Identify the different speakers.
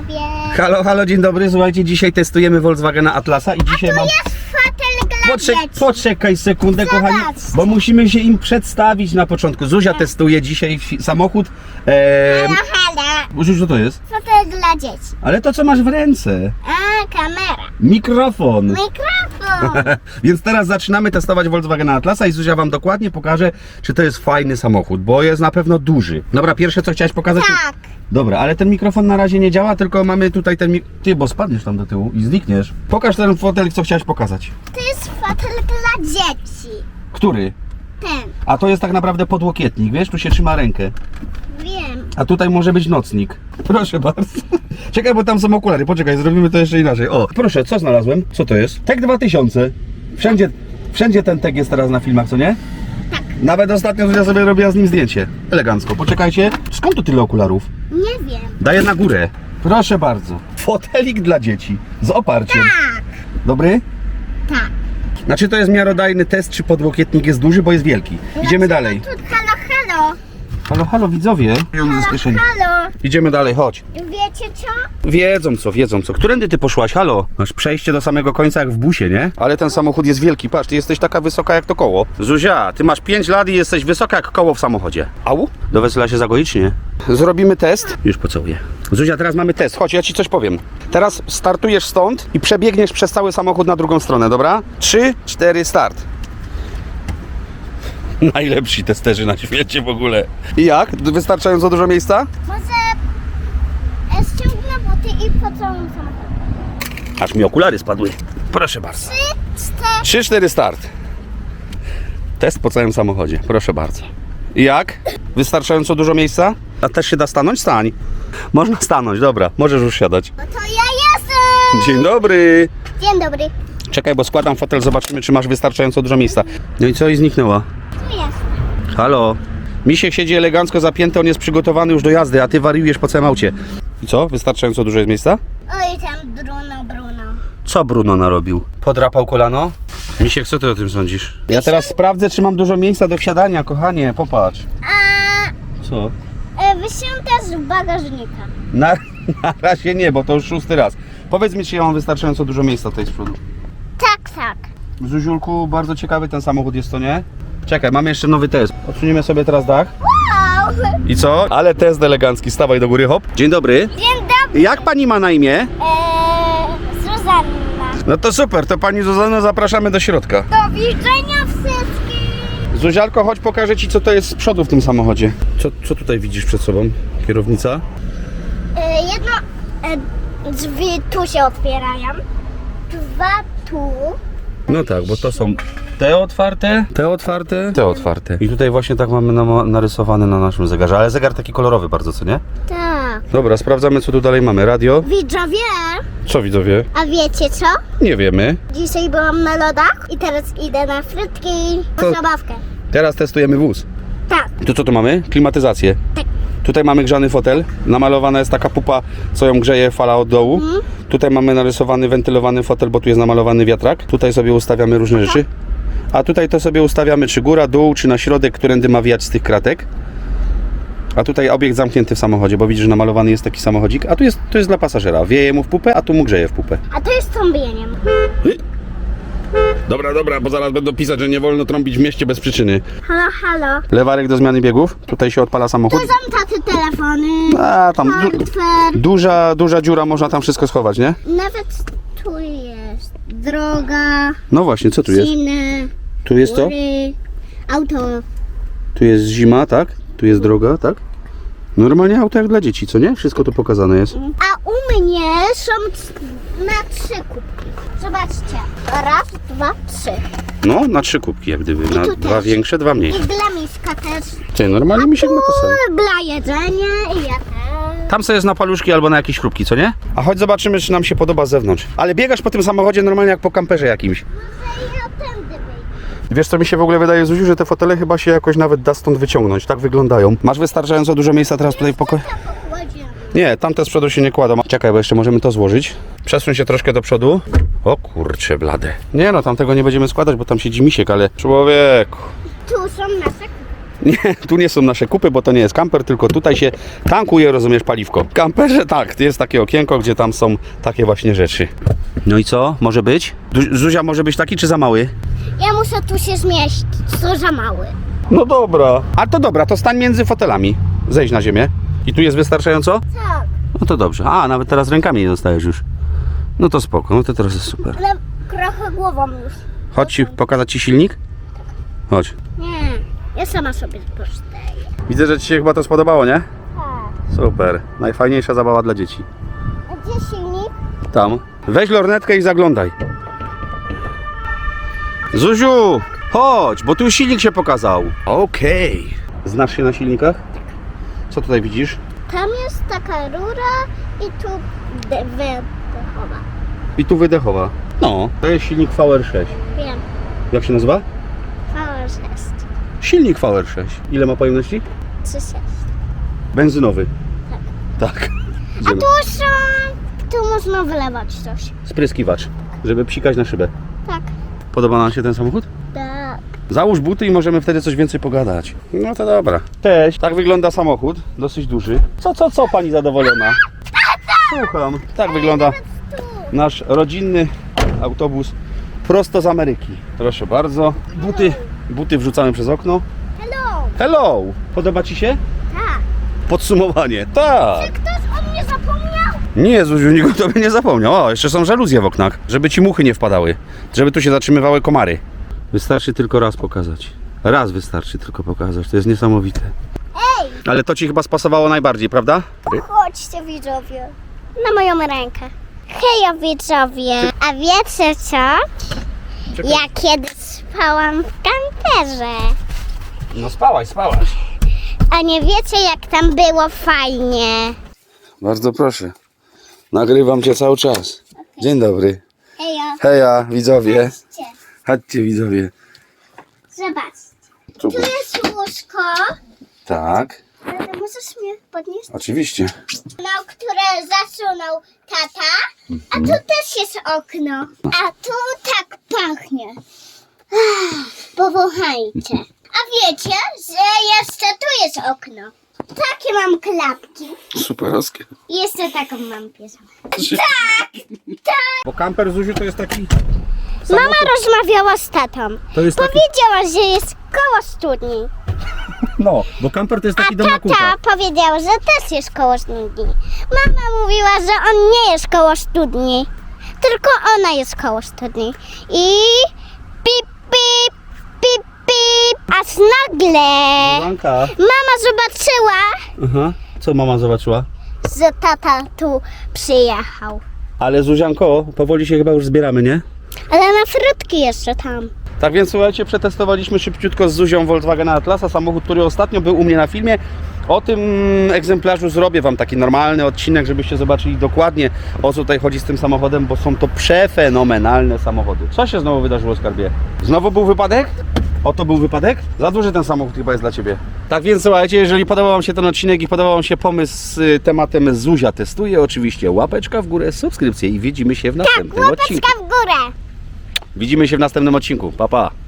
Speaker 1: sobie.
Speaker 2: Halo, halo, dzień dobry. Słuchajcie, dzisiaj testujemy Volkswagena Atlasa i dzisiaj mam...
Speaker 1: Jest fotel dla
Speaker 2: Poczek
Speaker 1: dzieci.
Speaker 2: poczekaj sekundę, kochani, bo musimy się im przedstawić na początku. Zuzia testuje dzisiaj fi- samochód. Eee,
Speaker 1: Halo, halo.
Speaker 2: Zuzia, co to jest?
Speaker 1: Fotel dla dzieci.
Speaker 2: Ale to, co masz w ręce.
Speaker 1: A, kamera.
Speaker 2: Mikrofon.
Speaker 1: Mikrofon.
Speaker 2: Więc teraz zaczynamy testować Volkswagena Atlasa i Zuzia wam dokładnie pokaże, czy to jest fajny samochód, bo jest na pewno duży. Dobra, pierwsze co chciałaś pokazać?
Speaker 1: Tak.
Speaker 2: Dobra, ale ten mikrofon na razie nie działa, tylko mamy tutaj ten mik... Ty, bo spadniesz tam do tyłu i znikniesz. Pokaż ten fotel, co chciałaś pokazać.
Speaker 1: To jest fotel dla dzieci.
Speaker 2: Który?
Speaker 1: Ten.
Speaker 2: A to jest tak naprawdę podłokietnik, wiesz? Tu się trzyma rękę. A tutaj może być nocnik. Proszę bardzo. Czekaj, bo tam są okulary. Poczekaj, zrobimy to jeszcze inaczej. O, proszę, co znalazłem? Co to jest? Tek 2000. Wszędzie, wszędzie ten tek jest teraz na filmach, co nie?
Speaker 1: Tak.
Speaker 2: Nawet ostatnio Zuzia sobie robiła z nim zdjęcie. Elegancko. Poczekajcie. Skąd tu tyle okularów?
Speaker 1: Nie wiem.
Speaker 2: Daję na górę. Proszę bardzo. Fotelik dla dzieci. Z oparciem.
Speaker 1: Tak.
Speaker 2: Dobry?
Speaker 1: Tak.
Speaker 2: Znaczy to jest miarodajny test, czy podłokietnik jest duży, bo jest wielki. Idziemy dalej.
Speaker 1: Tu, halo, halo.
Speaker 2: Halo, halo widzowie.
Speaker 1: Halo, halo.
Speaker 2: Idziemy dalej, chodź.
Speaker 1: Wiecie co?
Speaker 2: Wiedzą co, wiedzą co. Którędy ty poszłaś? Halo? Masz przejście do samego końca jak w busie, nie? Ale ten samochód jest wielki. Patrz, ty jesteś taka wysoka jak to koło. Zuzia, ty masz 5 lat i jesteś wysoka jak koło w samochodzie. Au? Do wesela się zagoić, nie? Zrobimy test. Już pocałuję. Zuzia, teraz mamy test. Chodź, ja ci coś powiem. Teraz startujesz stąd i przebiegniesz przez cały samochód na drugą stronę, dobra? 3, 4, start. Najlepsi testerzy na świecie w ogóle. I jak? Wystarczająco dużo miejsca?
Speaker 1: Może e, ściągnę buty i pocałam samochód.
Speaker 2: Aż mi okulary spadły. Proszę bardzo.
Speaker 1: Trzy, cztery.
Speaker 2: 3-4 start. Test po całym samochodzie. Proszę bardzo. I Jak? Wystarczająco dużo miejsca? A też się da stanąć? Stań. Można stanąć, dobra. Możesz już siadać.
Speaker 1: No to ja jestem.
Speaker 2: Dzień dobry.
Speaker 1: Dzień dobry.
Speaker 2: Czekaj, bo składam fotel, zobaczymy, czy masz wystarczająco dużo miejsca. No i co? I zniknęła.
Speaker 1: Tu jestem.
Speaker 2: Halo. Misiek siedzi elegancko zapięty, on jest przygotowany już do jazdy, a ty wariujesz po całym aucie. I co? Wystarczająco dużo jest miejsca?
Speaker 1: Oj, tam Bruno, Bruno.
Speaker 2: Co Bruno narobił? Podrapał kolano? Misiek, co ty o tym sądzisz? Ja teraz sprawdzę, czy mam dużo miejsca do wsiadania, kochanie, popatrz.
Speaker 1: A
Speaker 2: Co?
Speaker 1: e, wysiądę z bagażnika.
Speaker 2: Na, na razie nie, bo to już szósty raz. Powiedz mi, czy ja mam wystarczająco dużo miejsca tutaj z przodu.
Speaker 1: Tak, tak.
Speaker 2: Zuziulku, bardzo ciekawy ten samochód jest, to nie? Czekaj, mamy jeszcze nowy test. Odsuniemy sobie teraz dach.
Speaker 1: Wow.
Speaker 2: I co? Ale test elegancki, stawaj do góry, hop. Dzień dobry.
Speaker 1: Dzień dobry.
Speaker 2: Jak pani ma na imię?
Speaker 1: E, Zuzanna.
Speaker 2: No to super, to pani Zuzano zapraszamy do środka.
Speaker 1: Do widzenia wszystkim.
Speaker 2: Zuzialko, chodź pokażę ci, co to jest z przodu w tym samochodzie. Co, co tutaj widzisz przed sobą? Kierownica?
Speaker 1: E, jedno e, drzwi tu się otwierają. Dwa tu.
Speaker 2: No tak, bo to są te otwarte, te otwarte, te otwarte. I tutaj właśnie tak mamy nam- narysowane na naszym zegarze, ale zegar taki kolorowy bardzo, co nie?
Speaker 1: Tak.
Speaker 2: Dobra, sprawdzamy co tu dalej mamy. Radio?
Speaker 1: Widzowie,
Speaker 2: Co widzowie?
Speaker 1: a wiecie co?
Speaker 2: Nie wiemy.
Speaker 1: Dzisiaj byłam na lodach i teraz idę na frytki
Speaker 2: To-
Speaker 1: po zabawkę.
Speaker 2: Teraz testujemy wóz.
Speaker 1: Tak.
Speaker 2: Tu co tu mamy? Klimatyzację.
Speaker 1: Tak.
Speaker 2: Tutaj mamy grzany fotel. Namalowana jest taka pupa, co ją grzeje fala od dołu. Tutaj mamy narysowany, wentylowany fotel, bo tu jest namalowany wiatrak. Tutaj sobie ustawiamy różne rzeczy. A tutaj to sobie ustawiamy, czy góra, dół, czy na środek, którędy ma wijać z tych kratek. A tutaj obiekt zamknięty w samochodzie, bo widzisz, że namalowany jest taki samochodzik. A tu jest, tu jest dla pasażera. Wieje mu w pupę, a tu mu grzeje w pupę.
Speaker 1: A to jest trąbieniem.
Speaker 2: Dobra, dobra, bo zaraz będą pisać, że nie wolno trąbić w mieście bez przyczyny.
Speaker 1: Halo, halo.
Speaker 2: Lewarek do zmiany biegów. Tutaj się odpala samochód.
Speaker 1: Tu są taty telefony.
Speaker 2: A, tam du-
Speaker 1: Portfel.
Speaker 2: duża, duża dziura, można tam wszystko schować, nie?
Speaker 1: Nawet tu jest droga,
Speaker 2: No właśnie, co tu jest?
Speaker 1: ciny,
Speaker 2: Tu jest to?
Speaker 1: góry, auto.
Speaker 2: Tu jest zima, tak? Tu jest droga, tak? Normalnie auto jak dla dzieci, co nie? Wszystko tu pokazane jest.
Speaker 1: A u mnie są c- na trzy kubki. Zobaczcie. Raz, dwa, trzy.
Speaker 2: No, na trzy kubki jak gdyby. Na
Speaker 1: tu
Speaker 2: dwa
Speaker 1: też.
Speaker 2: większe, dwa
Speaker 1: I
Speaker 2: mniejsze.
Speaker 1: dla miska też.
Speaker 2: Ty, normalnie mi się ma to samo.
Speaker 1: Dla jedzenia i ja też.
Speaker 2: Tam sobie jest na paluszki albo na jakieś chrupki, co nie? A chodź zobaczymy, czy nam się podoba z zewnątrz. Ale biegasz po tym samochodzie normalnie jak po kamperze jakimś. Wiesz co mi się w ogóle wydaje, Zuziu, że te fotele chyba się jakoś nawet da stąd wyciągnąć. Tak wyglądają. Masz wystarczająco dużo miejsca teraz tutaj w pokoju? Nie, tamte z przodu się nie kładą. Czekaj, bo jeszcze możemy to złożyć. Przesuń się troszkę do przodu. O kurcze blade. Nie no, tamtego nie będziemy składać, bo tam siedzi misiek, ale... Człowieku.
Speaker 1: Tu są nasze.
Speaker 2: Nie, tu nie są nasze kupy, bo to nie jest kamper, tylko tutaj się tankuje, rozumiesz, paliwko. W kamperze tak, jest takie okienko, gdzie tam są takie właśnie rzeczy. No i co? Może być? Du- Zuzia może być taki, czy za mały?
Speaker 1: Ja muszę tu się zmieścić, co za mały.
Speaker 2: No dobra. A to dobra, to stań między fotelami. Zejdź na ziemię. I tu jest wystarczająco?
Speaker 1: Tak,
Speaker 2: No to dobrze. A, nawet teraz rękami nie dostajesz już. No to spoko, no to teraz jest super.
Speaker 1: ale trochę głową już.
Speaker 2: Chodź ci, pokazać ci silnik? Chodź.
Speaker 1: Nie, ja sama sobie poszteję.
Speaker 2: Widzę, że ci się chyba to spodobało, nie?
Speaker 1: Tak.
Speaker 2: Super. Najfajniejsza zabawa dla dzieci.
Speaker 1: A gdzie silnik?
Speaker 2: Tam. Weź lornetkę i zaglądaj. Zuziu, chodź, bo tu silnik się pokazał. Okej. Znasz się na silnikach? Co tutaj widzisz?
Speaker 1: Tam jest taka rura i tu de- wydechowa.
Speaker 2: I tu wydechowa. No, to jest silnik VR6.
Speaker 1: Wiem,
Speaker 2: Jak się nazywa?
Speaker 1: Power 6.
Speaker 2: Silnik VR6. Ile ma pojemności?
Speaker 1: 3,6.
Speaker 2: Benzynowy.
Speaker 1: Tak.
Speaker 2: Tak.
Speaker 1: A
Speaker 2: Idziemy.
Speaker 1: tu są... Tu można wylewać coś.
Speaker 2: Spryskiwacz, żeby psikać na szybę.
Speaker 1: Tak.
Speaker 2: Podoba nam się ten samochód?
Speaker 1: Tak.
Speaker 2: Załóż buty i możemy wtedy coś więcej pogadać. No to dobra. Cześć. Tak wygląda samochód, dosyć duży. Co, co, co pani zadowolona? Słucham. Tak wygląda nasz rodzinny autobus prosto z Ameryki. Proszę bardzo. Buty, buty wrzucamy przez okno.
Speaker 1: Hello.
Speaker 2: Hello! Podoba ci się?
Speaker 1: Tak.
Speaker 2: Podsumowanie. Tak.
Speaker 1: Ktoś o mnie zapomniał?
Speaker 2: Nie, Zuziu, nikt o tobie nie zapomniał. O, jeszcze są żaluzje w oknach, żeby ci muchy nie wpadały. Żeby tu się zatrzymywały komary. Wystarczy tylko raz pokazać. Raz wystarczy tylko pokazać. To jest niesamowite.
Speaker 1: Ej,
Speaker 2: Ale to ci chyba spasowało najbardziej, prawda?
Speaker 1: chodźcie widzowie. Na moją rękę. Hejo widzowie. A wiecie co? Ja kiedyś spałam w kamperze.
Speaker 2: No spałaś, spałaś.
Speaker 1: A nie wiecie jak tam było fajnie.
Speaker 2: Bardzo proszę. Nagrywam cię cały czas. Dzień dobry.
Speaker 1: Hejo.
Speaker 2: Heja, widzowie.
Speaker 1: Chodźcie.
Speaker 2: Chodźcie, widzowie.
Speaker 1: Zobaczcie.
Speaker 2: Tu.
Speaker 1: Jest łóżko.
Speaker 2: Tak,
Speaker 1: Ale możesz mnie podnieść?
Speaker 2: oczywiście.
Speaker 1: Na które zasunął tata. A tu też jest okno. A tu tak pachnie. Powąchajcie. A wiecie, że jeszcze tu jest okno. Takie mam klapki.
Speaker 2: Superowskie.
Speaker 1: I jeszcze taką mam piżamę.
Speaker 2: Bo kamper Zuziu to jest taki...
Speaker 1: Mama rozmawiała z tatą.
Speaker 2: To jest taki...
Speaker 1: Powiedziała, że jest koło studni.
Speaker 2: No, bo kamper to jest taki
Speaker 1: A
Speaker 2: dom na
Speaker 1: tata powiedział, że też jest koło studni. Mama mówiła, że on nie jest koło studni. Tylko ona jest koło studni. I pip, pip, pip, pip. Aż nagle
Speaker 2: Blanka.
Speaker 1: mama zobaczyła,
Speaker 2: Aha. Co mama zobaczyła?
Speaker 1: że tata tu przyjechał.
Speaker 2: Ale Zuzianko, powoli się chyba już zbieramy, nie?
Speaker 1: Ale na frutki jeszcze tam.
Speaker 2: Tak więc słuchajcie, przetestowaliśmy szybciutko z Zuzią Volkswagena Atlasa, samochód, który ostatnio był u mnie na filmie. O tym egzemplarzu zrobię Wam taki normalny odcinek, żebyście zobaczyli dokładnie o co tutaj chodzi z tym samochodem, bo są to przefenomenalne samochody. Co się znowu wydarzyło, skarbie? Znowu był wypadek? Oto był wypadek? Za duży ten samochód chyba jest dla Ciebie. Tak więc słuchajcie, jeżeli podobał Wam się ten odcinek i podobał Wam się pomysł z tematem Zuzia testuje, oczywiście łapeczka w górę, subskrypcję i widzimy się w następnym odcinku.
Speaker 1: Łapeczka w górę.
Speaker 2: Widzimy się w następnym odcinku. Pa, pa.